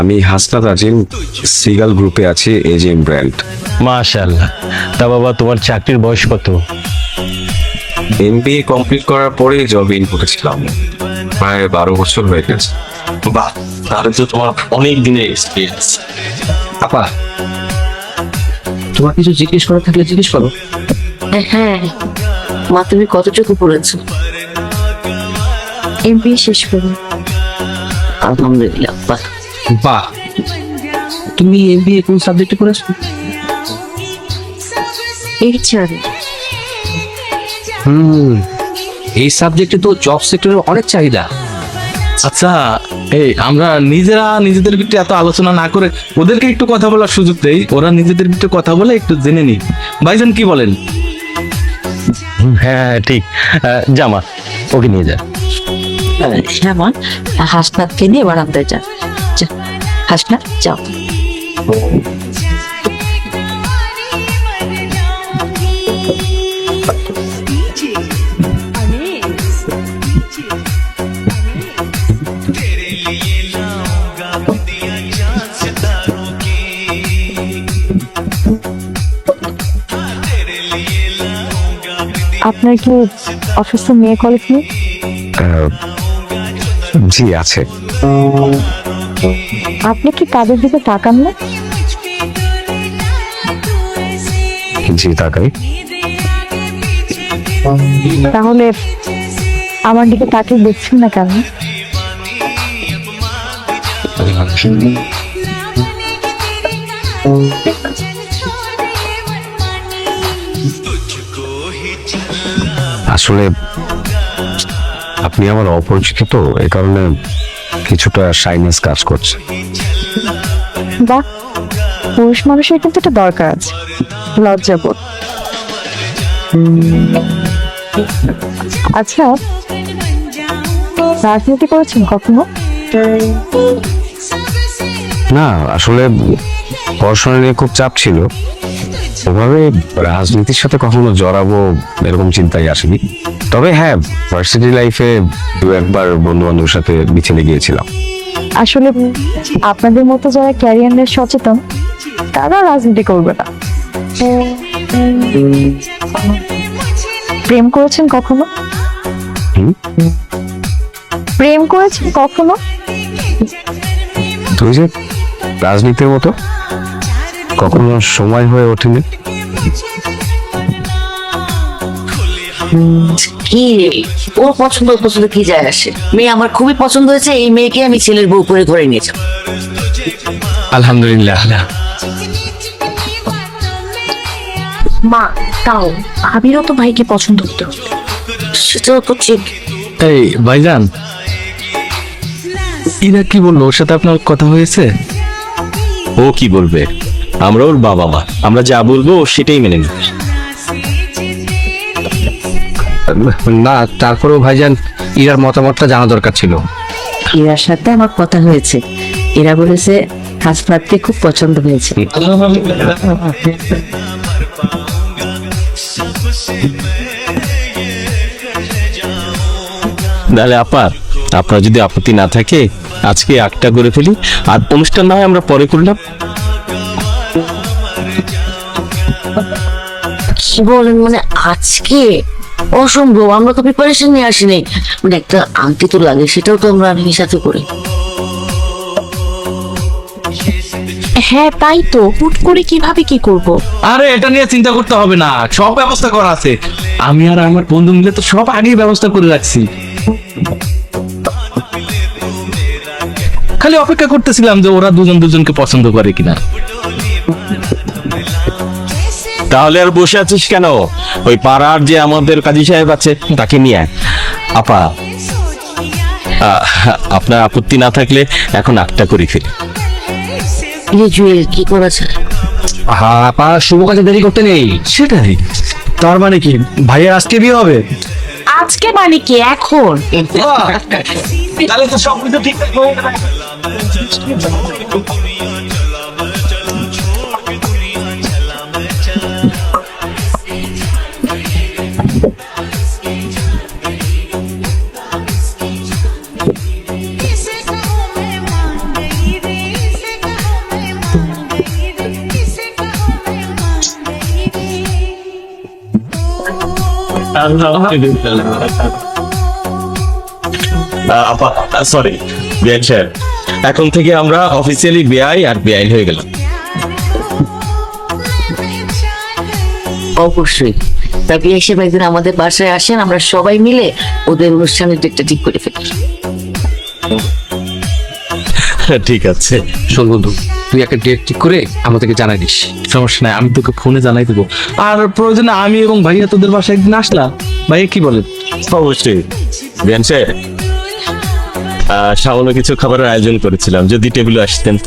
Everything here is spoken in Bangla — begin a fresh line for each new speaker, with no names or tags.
আমি হাসনাত আজিম সিগাল গ্রুপে আছি এজিএম ব্র্যান্ড।
মাশাল্লাহ তা বাবা তোমার চাকরির বয়স কত?
এমবিএ কমপ্লিট করার পরে জব ইন করেছিলাম প্রায় বারো বছর হয়ে গেছে।
বাহ তাহলে তো তোমার অনেক দিনের এক্সপিরিয়েন্স
আপা তোমার কিছু জিজ্ঞেস করার থাকলে জিজ্ঞেস করো।
হ্যাঁ মা তুমি কতটুকু পড়েছো?
এমবিএ শেষ করুন
আলহামদুলিল্লাহ বাহ।
বাহ। তুমি এমবিএ কোন সাবজেক্টে করেছ
এইচআর
হুম। এই সাবজেক্টে তো জব সেক্টরে অনেক চাহিদা।
আচ্ছা এই আমরা নিজেরা নিজেদের ভিতরে এত আলোচনা না করে ওদেরকে একটু কথা বলার সুযোগ দেই। ওরা নিজেদের ভিতরে কথা বলে একটু জেনে নি ভাইজান কি বলেন? হ্যাঁ ঠিক। জামা ওকে নিয়ে যা।
হ্যাঁ মা হাসনাথকে নিয়ে বারান্দায় যা। যা হাসনাথ যাও।
আপনার কি অসুস্থ মেয়ে কলেজ নেই?
জি আছে।
আপনি কি তাদের দিকে তাকান না?
জি তাকাই।
তাহলে আমার দিকে তাকিয়ে দেখছেন না কেন?
আসলে আপনি আমার অপরিচিত তো এই কারণে কিছুটা শাইনেস কাজ করছে।
বাহ পুরুষ মানুষের কিন্তু একটা দরকার আছে লজ্জাবোধ। আচ্ছা রাজনীতি করেছেন কখনো?
না আসলে পড়াশোনা নিয়ে খুব চাপ ছিল। ওভাবে রাজনীতির সাথে কখনো জড়াবো এরকম চিন্তাই আসেনি। তবে হ্যাঁ ভার্সিটি লাইফে দু একবার বন্ধু বান্ধবের সাথে বিছেলে গিয়েছিলাম।
আসলে আপনাদের মতো যারা ক্যারিয়ার নিয়ে সচেতন তারা রাজনীতি করবে না। প্রেম করেছেন কখনো? প্রেম করেছেন কখনো?
তুই যে রাজনীতির মতো? কখনো সময় হয়ে ওঠেনি।
কি? ওর পছন্দ পছন্দ কি যায় আসে? মেয়ে আমার খুবই পছন্দ হয়েছে এই মেয়েকে আমি ছেলের বউ করে ঘরে নিয়ে যাব।
আলহামদুলিল্লাহ।
মা তাও আবিরও তো ভাইকে পছন্দ হতো
সেটাও তো ঠিক।
এই ভাইজান ইরা কি বলল? ওর সাথে আপনার কথা হয়েছে? ও কি বলবে? আমরা ওর বাবা মা। আমরা যা বলব ও সেটাই মেনে নেবে।
না তারপরেও ভাইজান ইরার মতামতটা জানা দরকার ছিল।
এরার সাথে আমার কথা হয়েছে। এরা বলেছে হাসপাতকে খুব পছন্দ হয়েছে।
তাহলে আপা আপনার যদি আপত্তি না থাকে আজকে একটা করে ফেলি। আর অনুষ্ঠান না হয় আমরা পরে করলাম।
কি বলেন মানে আজকে? অসম্ভব আমরা তো প্রিপারেশন নিয়ে আসিনি। মানে একটা আংটি তো লাগে সেটাও তো আমরা আগে সাথে করি।
হ্যাঁ তাই তো। হুট করে কীভাবে কি করব?
আরে এটা নিয়ে চিন্তা করতে হবে না। সব ব্যবস্থা করা আছে। আমি আর আমার বন্ধু মিলে তো সব আগেই ব্যবস্থা করে রাখছি। খালি অপেক্ষা করতেছিলাম যে ওরা দুজন দুজনকে পছন্দ করে কিনা। তাহলে আর বসে আছিস কেন? ওই পাড়ার যে আমাদের কাজী সাহেব আছে তাকে নিয়ে আয়। আপা আপনার আপত্তি না থাকলে এখন একটা করি ফেলি।
এই জুয়েল কি করেছে?
হ্যাঁ আপা শুভ কাজে দেরি করতে নেই।
সেটাই। তার মানে কি? ভাইয়ের আজকে বিয়ে হবে?
আজকে মানে কি এখন?
তাহলে তো সব কিছু ঠিকঠাক হয়ে সরি বিআইন সাহেব। এখন থেকে আমরা অফিসিয়ালি বেআই আর বেআইন হয়ে গেলাম।
অবশ্যই। তা বিয়ে হিসেবে একদিন আমাদের বাসায় আসেন আমরা সবাই মিলে ওদের অনুষ্ঠানের ডেটটা ঠিক করে ফেলি।
ঠিক আছে।
শোন বন্ধু তুই একটা ডেট ঠিক করে আমাদেরকে জানাই দিস।
সমস্যা নাই আমি তোকে ফোনে জানাই দেবো। আর প্রয়োজনে আমি এবং ভাইয়া তোদের বাসায় একদিন আসলাম। ভাইয়া কি বলে
অবশ্যই। আহ, সামান্য কিছু খাবারের আয়োজন করেছিলাম যদি টেবিলে আসতেন।